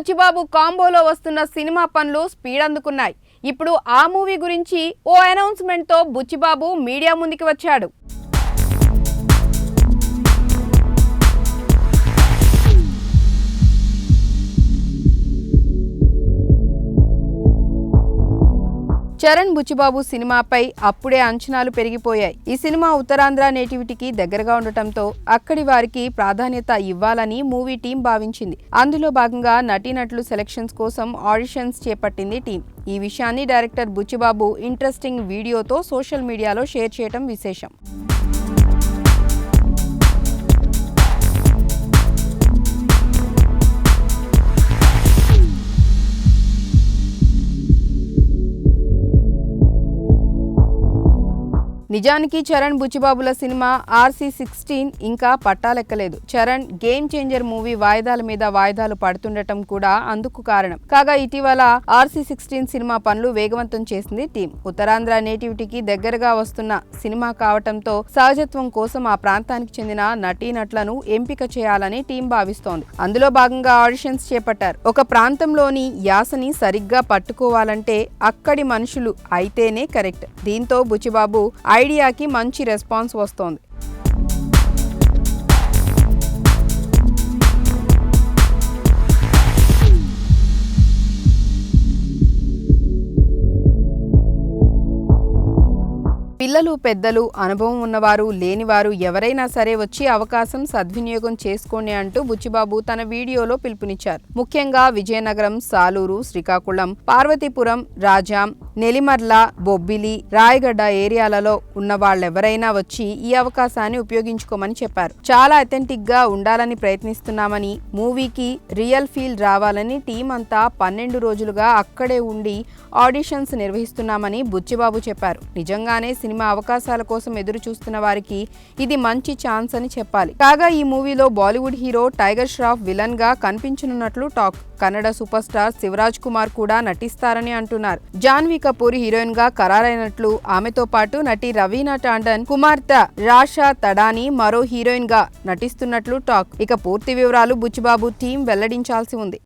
బుచ్చిబాబు కాంబోలో వస్తున్న సినిమా పనులు స్పీడ్ అందుకున్నాయి. ఇప్పుడు ఆ మూవీ గురించి ఓ అనౌన్స్మెంట్తో బుచ్చిబాబు మీడియా ముందుకి వచ్చాడు. చరణ్ బుచ్చిబాబు సినిమాపై అప్పుడే అంచనాలు పెరిగిపోయాయి. ఈ సినిమా ఉత్తరాంధ్ర నేటివిటీకి దగ్గరగా ఉండటంతో అక్కడి వారికి ప్రాధాన్యత ఇవ్వాలని మూవీ టీం భావించింది. అందులో భాగంగా నటీనటులు సెలక్షన్స్ కోసం ఆడిషన్స్ చేపట్టింది టీం. ఈ విషయాన్ని డైరెక్టర్ బుచ్చిబాబు ఇంట్రెస్టింగ్ వీడియోతో సోషల్ మీడియాలో షేర్ చేయడం విశేషం. నిజానికి చరణ్ బుచ్చిబాబుల సినిమా ఆర్సీ సిక్స్టీన్ ఇంకా పట్టాలెక్కలేదు. చరణ్ గేమ్ చేంజర్ మూవీ వాయిదాల మీద వాయిదాలు పడుతుండటం కూడా అందుకు కారణం. కాగా ఇటీవల ఆర్సీ సిక్స్టీన్ సినిమా పనులు వేగవంతం చేసింది టీం. ఉత్తరాంధ్ర నేటివిటీకి దగ్గరగా వస్తున్న సినిమా కావటంతో సహజత్వం కోసం ఆ ప్రాంతానికి చెందిన నటీనటులను ఎంపిక చేయాలని టీం భావిస్తోంది. అందులో భాగంగా ఆడిషన్స్ చేపట్టారు. ఒక ప్రాంతంలోని యాసని సరిగ్గా పట్టుకోవాలంటే అక్కడి మనుషులు అయితేనే కరెక్ట్. దీంతో బుచ్చిబాబు ఐడియాకి మంచి రెస్పాన్స్ వస్తోంది. పిల్లలు పెద్దలు అనుభవం ఉన్నవారు లేనివారు ఎవరైనా సరే వచ్చి అవకాశం సద్వినియోగం చేసుకోండి అంటూ బుచ్చిబాబు తన వీడియోలో పిలుపునిచ్చారు. ముఖ్యంగా విజయనగరం సాలూరు శ్రీకాకుళం పార్వతీపురం రాజాం నెలిమర్ల బొబ్బిలి రాయగడ్డ ఏరియాలలో ఉన్న వాళ్ళెవరైనా వచ్చి ఈ అవకాశాన్ని ఉపయోగించుకోమని చెప్పారు. చాలా అథెంటిక్గా ఉండాలని ప్రయత్నిస్తున్నామని మూవీకి రియల్ ఫీల్ రావాలని టీం అంతా పన్నెండు రోజులుగా అక్కడే ఉండి ఆడిషన్స్ నిర్వహిస్తున్నామని బుచ్చిబాబు చెప్పారు. నిజంగానే సినిమా అవకాశాల కోసం ఎదురు చూస్తున్న వారికి ఇది మంచి ఛాన్స్ అని చెప్పాలి. కాగా ఈ మూవీలో బాలీవుడ్ హీరో టైగర్ ష్రాఫ్ విలన్గా కనిపించనున్నట్లు talk. Kannada super star Shivaraj Kumar కూడా నటిస్తారని అంటున్నారు. జాన్విక కపూర్ హీరోయిన్గా ఖరారైనట్లు ఆమెతో పాటు నటి రవీనా టాండన్ కుమార్తె రాషా తడాని మరో హీరోయిన్గా నటిస్తున్నట్లు టాక్. ఇక పూర్తి వివరాలు బుచ్చిబాబు టీం వెల్లడించాల్సి ఉంది.